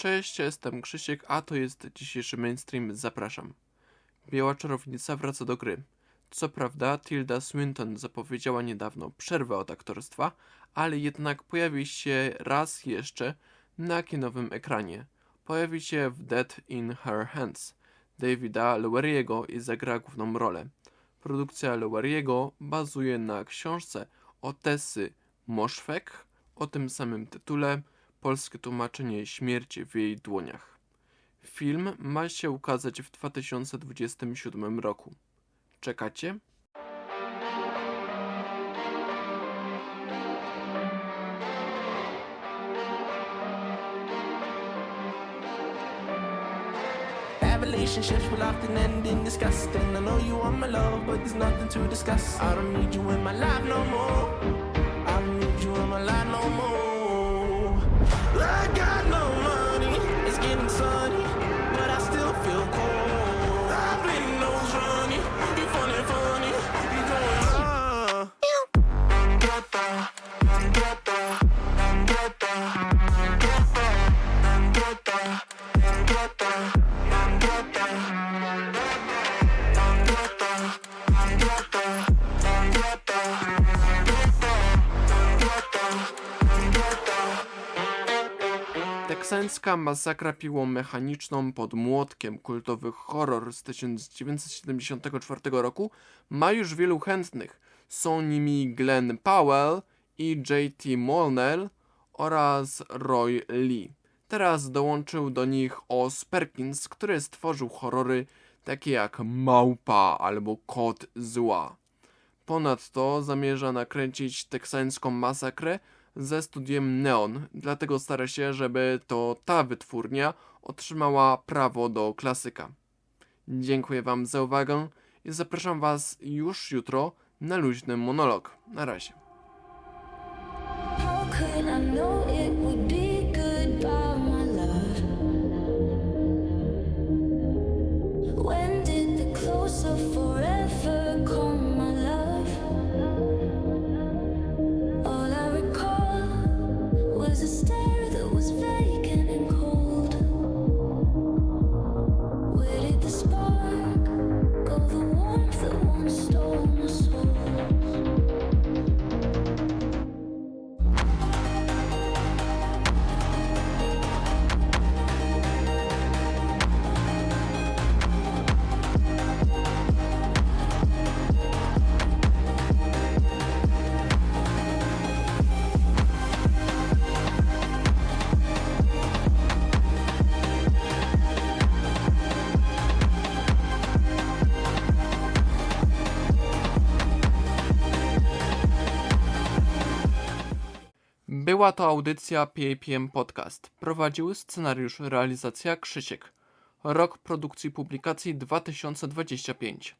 Cześć, jestem Krzysiek, a to jest dzisiejszy mainstream. Zapraszam. Biała czarownica wraca do gry. Co prawda, Tilda Swinton zapowiedziała niedawno przerwę od aktorstwa, ale jednak pojawi się raz jeszcze na kinowym ekranie. Pojawi się w Dead in Her Hands Davida Loweriego i zagra główną rolę. Produkcja Loweriego bazuje na książce Otessy Moszwek o tym samym tytule, polskie tłumaczenie Śmierć w jej dłoniach. Film ma się ukazać w 2027 roku. Czekacie? Relationships will often end in disgust. And I know you want my love, but there's nothing to discuss. I don't need you in my life no more. Teksańska masakra piłą mechaniczną pod młotkiem, kultowy horror z 1974 roku, ma już wielu chętnych. Są nimi Glenn Powell i J.T. Molnell oraz Roy Lee. Teraz dołączył do nich Oz Perkins, który stworzył horrory takie jak Małpa albo Kot Zła. Ponadto zamierza nakręcić teksańską masakrę ze studiem Neon, dlatego stara się, żeby to ta wytwórnia otrzymała prawo do klasyka. Dziękuję Wam za uwagę i zapraszam Was już jutro na luźny monolog. Na razie. Where did the spark Była to audycja PAPM Podcast. Prowadził scenariusz realizacja Krzysiek. Rok produkcji publikacji 2025.